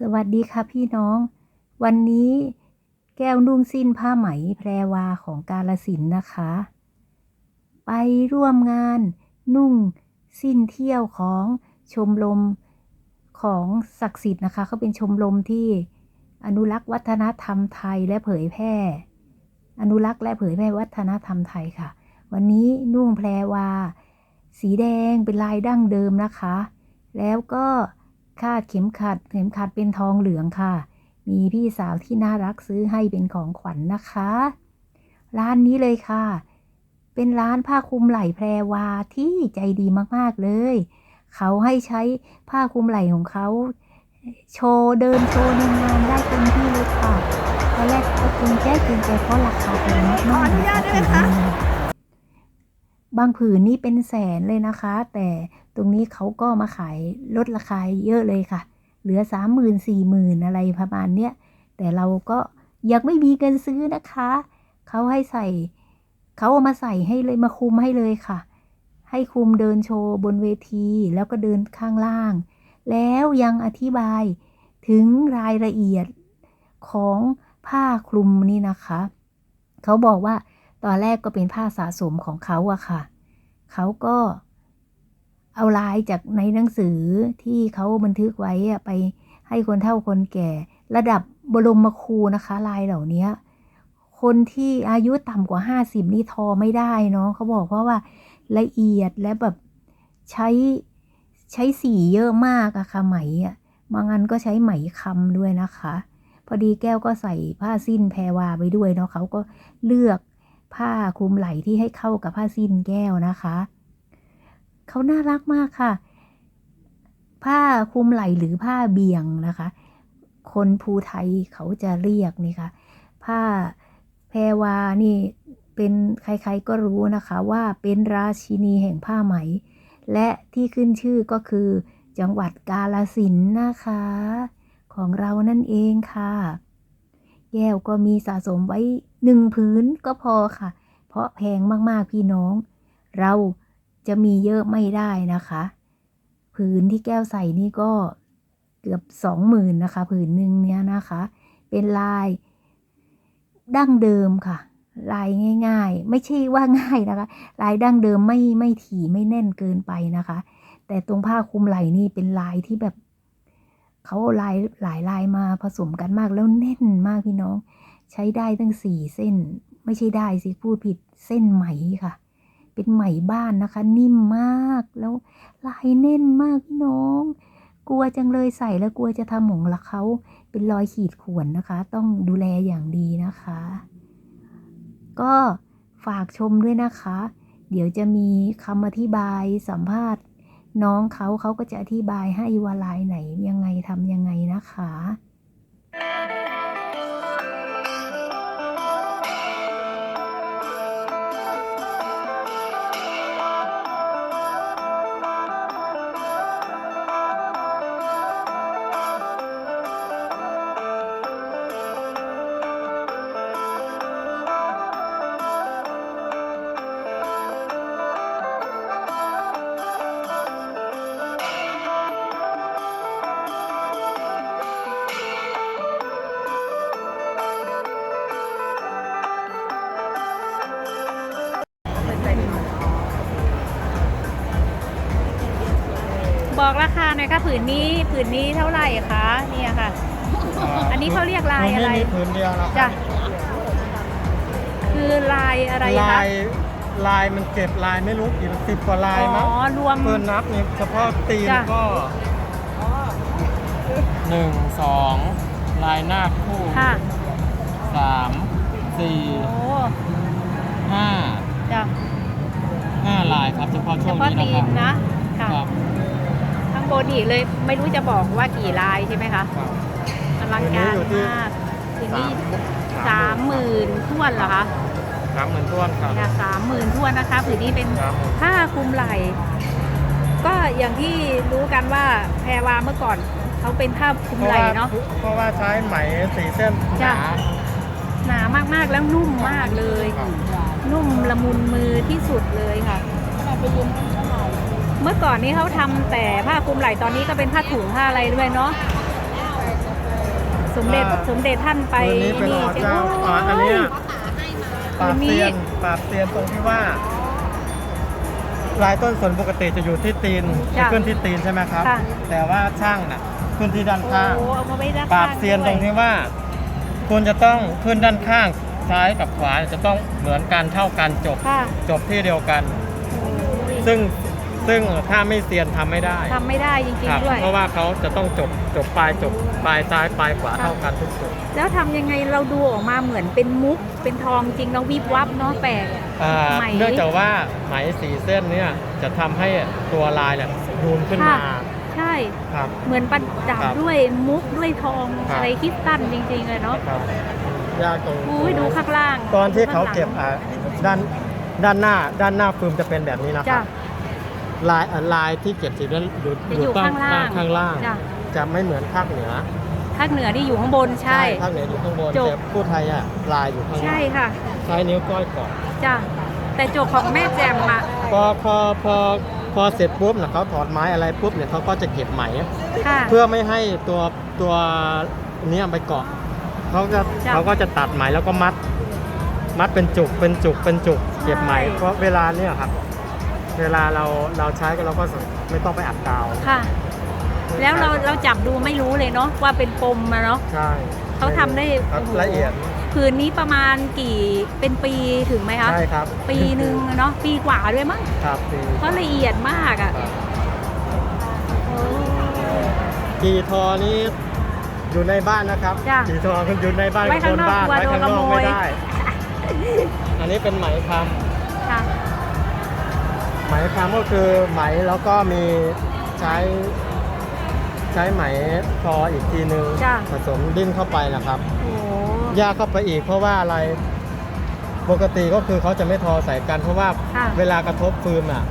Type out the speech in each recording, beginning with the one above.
สวัสดีค่ะพี่น้อง วันนี้แก้วนุ่งสิ้นผ้าไหมแพรวาของกาลสินนะคะ ไปร่วมงานนุ่งสิ้นเที่ยวของชมรมของศักดิ์สิทธิ์นะคะเขาเป็นชมรมที่อนุรักษ์วัฒนธรรมไทยและเผยแพร่ อนุรักษ์และเผยแพร่วัฒนธรรมไทยค่ะ วันนี้นุ่งแพรวา สีแดงเป็นลายดั้งเดิมนะคะ แล้วก็ คาดเข็มขัด เข็มขัดเป็นทองเหลืองค่ะ มีพี่สาวที่น่ารักซื้อให้เป็นของขวัญนนะคะ ร้านนี้เลยค่ะ เป็นร้านผ้าคลุมไหล่แพรวาที่ใจดีมากๆเลย เขาให้ใช้ผ้าคลุมไหล่ของเขาโชว์เดินโชว์ในงานได้เต็มที่เลยค่ะตอนแรกก็เกรงใจเกรงใจเพราะราคาแพงมากๆขออนุญาตได้ไหมคะ บางผืนนี่เป็นแสนเลยนะคะ แต่ตรงนี้เขาก็มาขายลดราคาเยอะเลยค่ะ เหลือสามหมื่นสี่หมื่นอะไรประมาณเนี้ย แต่เราก็ยังไม่มีเงินซื้อนะคะ เขาให้ใส่ เขาเอามาใส่ให้เลยมาคุมให้เลยค่ะ ให้คุมเดินโชว์บนเวที แล้วก็เดินข้างล่าง แล้วยังอธิบายถึงรายละเอียดของผ้าคลุมนี่นะคะ เขาบอกว่า ตอนแรกก็เป็นผ้าสะสมของเขาอะค่ะ เขาก็เอาลายจากในหนังสือที่เขาบันทึกไว้ไปให้คนเฒ่าคนแก่ ระดับบรมครูนะคะ ลายเหล่านี้คนที่อายุต่ำกว่าห้าสิบนี่ทอไม่ได้เนาะเขาบอกเพราะว่าละเอียดและแบบใช้ใช้สีเยอะมากอะค่ะไหมอะบางอันก็ใช้ไหมคำด้วยนะคะ พอดีแก้วก็ใส่ผ้าสิ้นแพรวาไปด้วยเนาะเขาก็เลือก ผ้าคลุมไหล่ที่ให้เข้ากับผ้าสิ้นแก้วนะคะเขาน่ารักมากค่ะ ผ้าคลุมไหล่หรือผ้าเบี่ยงนะคะ คนภูไทยเขาจะเรียกนี่ค่ะ ผ้าแพรวานี่เป็นใครๆก็รู้นะคะว่าเป็นราชินีแห่งผ้าไหม และที่ขึ้นชื่อก็คือ จังหวัดกาลสินนะคะ ของเรานั่นเองค่ะ แก้วก็มีสะสมไว้หนึ่งผืนก็พอค่ะ เพราะแพงมากๆพี่น้อง เราจะมีเยอะไม่ได้นะคะ ผืนที่แก้วใส่นี่ก็เกือบสองหมื่นนะคะ ผืนหนึ่งเนี้ยนะคะ เป็นลายดั้งเดิมค่ะ ลายง่าย ๆ ไม่ใช่ว่าง่ายนะคะ ลายดั้งเดิมไม่ไม่ถี่ไม่แน่นเกินไปนะคะ แต่ตรงผ้าคลุมไหล่นี่เป็นลายที่แบบ เขาเอาลายหลายลายมาผสมกันมากแล้วแน่นมากพี่น้อง ใช้ได้ตั้งสี่เส้น ไม่ใช่ได้สิพูดผิดเส้นไหมค่ะ เป็นไหมบ้านนะคะ นิ่มมากแล้วลายแน่นมากพี่น้อง กลัวจังเลยใส่แล้วกลัวจะทำหมองละเขาเป็นรอยขีดข่วนนะคะ ต้องดูแลอย่างดีนะคะ ก็ฝากชมด้วยนะคะ เดี๋ยวจะมีคำอธิบายสัมภาษณ์ น้องเขาเขาก็จะอธิบายให้ว่าลายไหนยังไงทำยังไงนะคะ บอกราคาหน่อยค่ะผืนนี้ผืนนี้เท่าไหร่คะเนี่ยค่ะ อันนี้เขาเรียกลายอะไรผืนนี้มีผืนเดียวนะจ้ะคือลายอะไรคะลายลายมันเก็บลายไม่รู้กี่สิบกว่าลายมั้งอ๋อรวมเพิ่นนับนี่เฉพาะตีนจ้ะก็หนึ่งสองลายหน้าคู่ค่ะสามสี่โอ้ห้าจ้ะห้าลายครับเฉพาะเฉช่วงพาะนี้ตีนะครันบนะค่ะครั บข้างบนอีกเลยไม่รู้จะบอกว่ากี่ลายใช่ไหมคะครับ อลังการผืนนี้อยู่ที่มากผืนนี้สาสามมหมื่นท้วนเหรอคะสามหมื่นต้วนครับเนี่ยสามหมื่นท้วนนะคะผืนนี้เป็นครับ ผ้าคลุมไหล่ก็อย่างที่รู้กันว่าแพรวาเมื่อก่อนเขาเป็นผ้าคลุมเพราะไหล่ว่าเนาะ เพราะว่าใช้ไหมสีเส้นหจ้ะ นา หนามากๆแล้วนุ่มมากเลย ครับ นุ่มละมุนมือที่สุดเลยค่ะ เมื่อก่อนนี้เขาทำแต่ผ้าคลุมไหล่ตอนนี้ก็เป็นผ้าถุงผ้าอะไรด้วยเนาะสมเด็จอ่าสมเด็จท่านไปตัวนี้เป็นอเจ้าอ่าอันเนี้ยปราบตัวนี้เซียนปราบเซียนตรงที่ว่าลายต้นสนปกติจะอยู่ที่ตีนจะขึ้นที่ตีนใช่ไหมครับค่ะแต่ว่าช่างน่ะขึ้นที่ด้านโอ้ข้างเอามาไว้ด้านปราข้าบงเซียนตด้รวยงที่ว่าคุณจะต้องขึ้นด้านข้างซ้ายกับขวาจะต้องเหมือนกันเท่ากันจบค่ะจบที่เดียวกัน ซึ่ง ซึ่งถ้าไม่เซียนทำไม่ได้ทำไม่ได้จริงครับ ๆด้วย เพราะว่าเขาจะต้องจบจบปลายจบปลายซ้ายปลายขวาค่ะเท่ากันทุกจุดแล้วทำยังไงเราดูออกมาเหมือนเป็นมุก เป็นทองจริงแล้ววิบวับเนาะแปลก อ่าไหมเนื่องจากว่าไหมสีเส้นเนี่ยจะทำให้ตัวลายเนี่ยนูนขึ้นมาค่ะ ใช่ ครับ เหมือนประดับครับด้วยมุกด้วยทองครับ อะไรคริสตัลจริงๆเลยเนาะครับยากตรงอุ้ยดูข้างล่างตอนที่เขาดูข้งหลังเก็บอ่าด้านด้านหน้าด้านหน้าฟิล์มจะเป็นแบบนี้นะคจ้ะรับ ลายอ่าลายที่เก็บสีนั้นอยู่จะอยู่ใต้ข้างล่าง ข้างล่าง จ้ะจะไม่เหมือนภาคเหนือภาคเหนือที่อยู่ข้างบนใช่ ภาคเหนืออยู่ข้างบนจบ แต่ผู้ไทยอะลายอยู่ข้างใช่ล่างค่ะใช้นิ้วก้อยก่อนจ้ะแต่โจกของแม่แจ่มอะพอพอพอพอเสร็จปุ๊บนะเขาถอดไม้อะไรปุ๊บเนี่ยเขาก็จะเก็บไหม ค่ะ เพื่อไม่ให้ตัวตัวเนี้ยไปเกาะเขาก็จ้ะเขาก็จะตัดไหมแล้วก็มัด มัดเป็นจุกเป็นจุกเป็นจุกเก็บไหมใช่ เพราะเวลาเนี่ยครับ เวลาเราเราใช้ก็เราก็ไม่ต้องไปอัดกาว ค่ะ แล้วเราเราจับดูไม่รู้เลยเนาะว่าเป็นปมอะเนาะใช่เขาทำได้ครับโอ้โหละเอียด ผืนนี้ประมาณกี่เป็นปีถึงไหมคะใช่ครับ ปีหนึ่งอะเนาะปีกว่าด้วยมั้งครับปีเพราะละเอียดมากอะครับโอ้ กีทอนี้อยู่ในบ้านนะครับจ้ะกีทอคืออยู่ในบ้านไว้ข้างนอกบกลัวไว้ข้างนอกโดนขโมย ไม่ได้ อันนี้เป็นไหมคค่ะำ ไหมคำก็คือไหมแล้วก็มีใช้ใช้ไหมทออีกทีนึงจ้ะ ผสมดิ้นเข้าไปนะครับโอ้ยากเข้าไปอีกเพราะว่าอะไรปกติก็คือเขาจะไม่ทอใส่กัน เพราะว่าค่ะ เวลากระทบฟืนอะ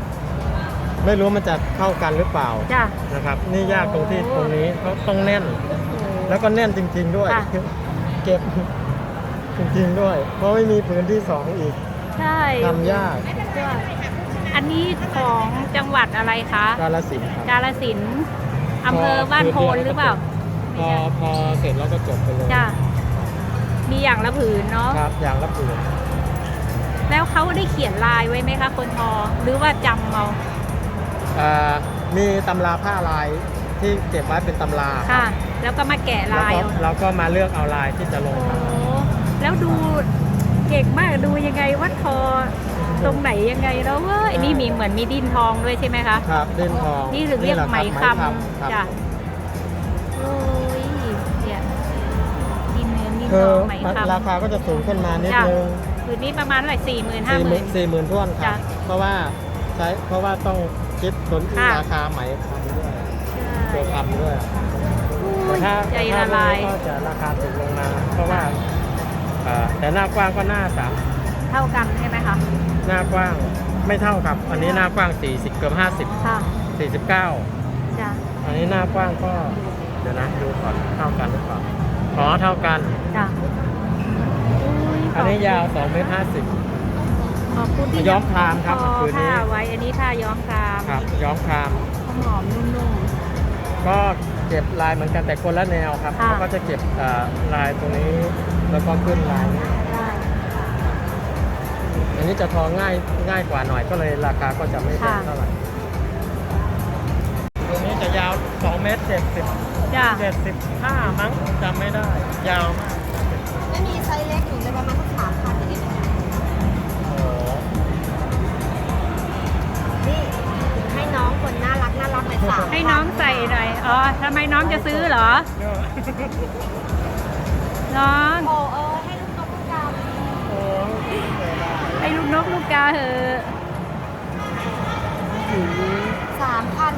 ไม่รู้มันจะเข้ากันหรือเปล่าจ้ะ นะครับ นี่ยากตรงที่โอ้ ตรงนี้เขาต้องแน่นโอ้แล้วก็แน่นจริง ๆ ด้วย ค่ะ เก็บจริงๆด้วย เพราะไม่มีพื้นที่สองอีกใช่ทำยากก็อั นนี้ของจังหวัดอะไรคะกาลสินธุ์ครับกาลสินธุ์อำเภอบ้านโพนหรือเปล่าพอพอเสร็จแล้วก็จบไปเลยจ้ะมีอย่างละผืนเนาะครับอย่างละผืนแล้วเขาได้เขียนลายไว้ไหมคะคนทอ หรือว่าจำเอาอ่ามีตำราผ้าลายที่เก็บไว้เป็นตำรารับค่ะ แล้วก็มาแกะแล้วลายก็เอาเราก็มาเลือกเอาลายที่จะลงโอ้ครับ แล้วดูเก่งมากดูยังไงว่าทอ ตรงไหนยังไงแล้วเว้ยนี่มีเหมือนมีดินทองด้วยใช่ไหมคะครับเด่นทองนี่ถึงเรียกแหละไหมรับครับำจ้ะโอ้ยเนี่ยดินเนื้อดินคืทอองไหมมันคำราคาก็จะสูงขึ้นมานิดจ้ะนึงคืนนี้ประมาณเท่าไหร่สี่หมื่นห้าสี่หหมื่มื่นนสี่หมื่นท่วนครัจ้ะบเพราะว่าใช้เพราะว่าต้องคิดต้นค่ะราคาไหมคำด้วยตัวคำด้วยแต่ถ้าใจถ้าละลายพวกนี้ก็จะราคาถูกลงมา เพราะว่าเอ่อแต่หน้ากว้างก็หน้าสามเท่ากันใช่ไหมคะ หน้ากว้างไม่เท่ากับ อันนี้หน้ากว้าง 40 เกือบค่ะ50 49 จ้ะอันนี้หน้ากว้างก็ เดี๋ยวนะดูก่อนเท่ากันหรือเปล่าอ๋อเท่ากัน จ้ะยอันนี้ยาว2เมตรขอบคุณที่ย้อมครามครับทอคืนนี้ผ้าไว้อันนี้ท่าย้อมคราม50ครับย้อมคราม หอมๆนุ่ม ก็เก็บลายเหมือนกันแต่คนละแนวครับค่ะ เขาก็จะเก็บเอ่อลายตรงนี้แล้วก็ขึ้นลายนี้ๆได้อั นนี้จะทอง่ายง่ายกว่าหน่อยก็เลยราคาก็จะไม่แพงค่ะเท่าไหร่ตรงนี้จะยาว2เมตร70 จ้ะ75มั้งจำไม่ได้ ยาวมากไม่มีไซส์เล็กอยู่เลยประมาณสักสามพันอย่างนี้ไหมคะโอ้โหนี่ให้น้องคนน่ารักน่ารักไปสามให้น้องใส่หน่อย อ๋อทำไมน้องจะซื้อเหรอน้อง โอ้เออให้ลูกน้องลูกดาว โอ้เสียดาย ให้ลูกนกลูกกาเหอะสามพัน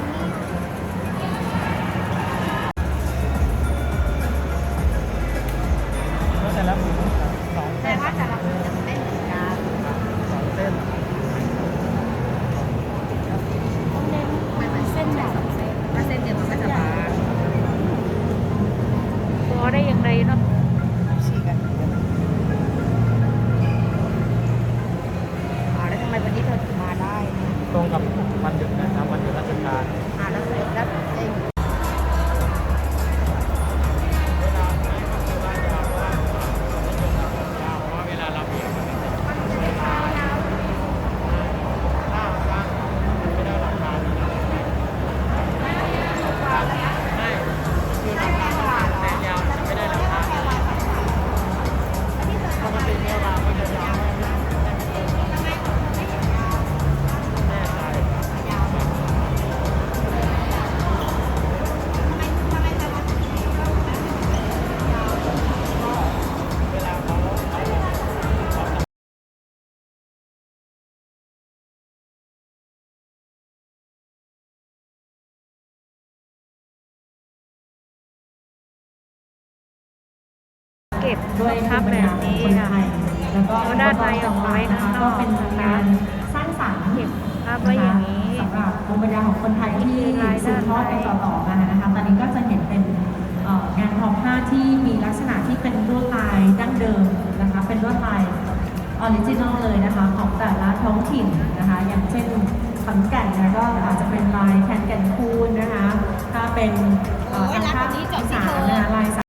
็บด้วยครับแบบนี้ค่ะแล้วก็ด้านในออกไว้นะคะก็เป็นการสร้างสรรค์เก็บภาพไว้อย่างนี้สำหรับภูมิปัญญาของคนไทยที่สืบทอดไปต่อๆมานะคะตอนนี้ก็จะเห็นเป็นงานทอผ้าที่มีลักษณะที่เป็นลวดลายดั้งเดิมนะคะเป็นลวดลายออริจินอลเลยนะคะของแต่ละท้องถิ่นนะคะ อย่างเช่นขอนแก่นนะก็อาจจะเป็นลายแคนแก่นคูนนะคะ ถ้าเป็นทางภาคอีสานลาย